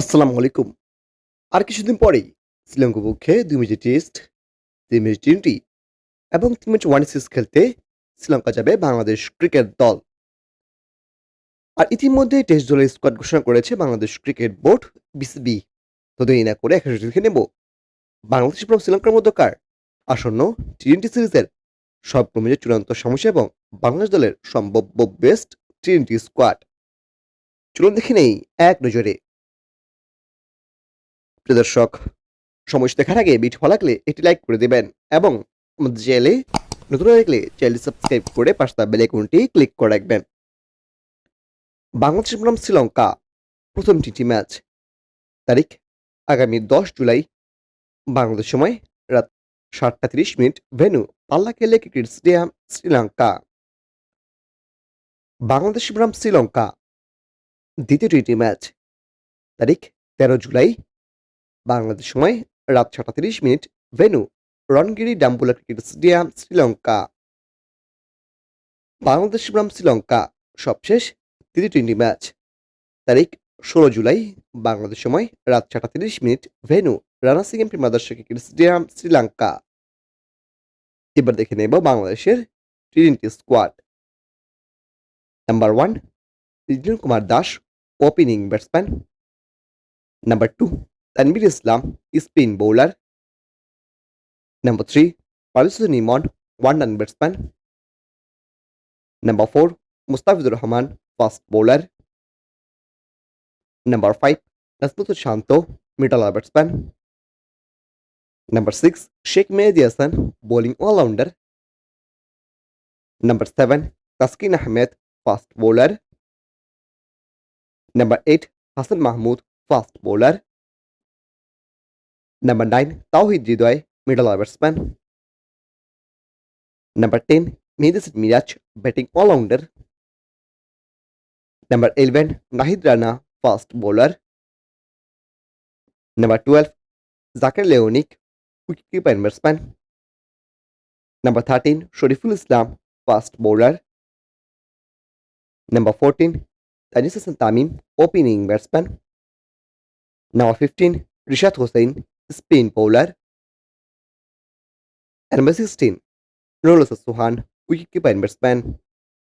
আসসালামু আলাইকুম। আর কিছুদিন পরেই শ্রীলঙ্কার পক্ষে দুই ম্যাচের টেস্ট, ৩ ম্যাচের টি-টোয়েন্টি এবং ৩ ম্যাচের ওয়ান সিরিজ খেলতে শ্রীলঙ্কা যাবে বাংলাদেশ ক্রিকেট দল। আর ইতিমধ্যেই টেস্ট দলের স্কোয়াড ঘোষণা করেছে বাংলাদেশ ক্রিকেট বোর্ড বিসিবি। তো দেরি না করে এখানে দেখে নেব বাংলাদেশ এবং শ্রীলঙ্কার মধ্যকার আসন্ন টি-টোয়েন্টি সিরিজের সব ম্যাচের চূড়ান্ত সমস্যা এবং বাংলাদেশ দলের সম্ভাব্য বেস্ট টি-টোয়েন্টি স্কোয়াড। চলুন দেখে নেই এক নজরে। প্রিয় দর্শক সমস্যা দেখার আগে ভিডিও ভালো লাগলে একটি লাইক করে দেবেন এবং আমাদের চ্যানেলে নতুন থাকলে চ্যানেলটি সাবস্ক্রাইব করে পাশে থাকা বেল আইকনটি ক্লিক করে রাখবেন। বাংলাদেশ বনাম শ্রীলঙ্কা, প্রথম টি ম্যাচ তারিখ আগামী দশ জুলাই, বাংলাদেশ সময় রাত সাতটা তিরিশ minute venue Pallekele cricket stadium Sri Lanka. Bangladesh বনাম শ্রীলঙ্কা, দ্বিতীয় টি ম্যাচ তারিখ তেরো জুলাই বাংলাদেশ সময় রাত ছটা তিরিশ minute. Venue Rangiri Dambulla cricket stadium, Sri Lanka. Bangladesh বনাম শ্রীলঙ্কা। সবশেষ তৃতীয় টোয়েন্টি ম্যাচ। তারিখ, ষোলো জুলাই। বাংলাদেশ সময় রাত ছটা তিরিশ minute. Venue Ranasinghe Premadasa cricket stadium, Sri Lanka. এবার দেখে নেব বাংলাদেশের T twenty squad number one Liton Kumar Das opening batsman number two Tanvir Islam spin bowler number three Parvez Emon one run batsman number four Mustafizur Rahman fast bowler number five Nazmul Shanto middle order batsman number six Sheikh Mehedi Hasan bowling all rounder number seven Taskin Ahmed fast bowler number eight Hasan Mahmud fast bowler Number 9, Tauhid Hidayat, middle batsman. Number 10, Mehidisit Miraj, batting all-rounder. Number 11, Nahid Rana, fast bowler. Number 12, Zakir Leonik, wicketkeeper and batsman. Number 13, Shariful Islam, fast bowler. Number 14, Tanis Hassan Tamim, opening batsman. Number 15, Rishad Hussain, spin bowler number sixteen रोलोसा Sohan wicket batsman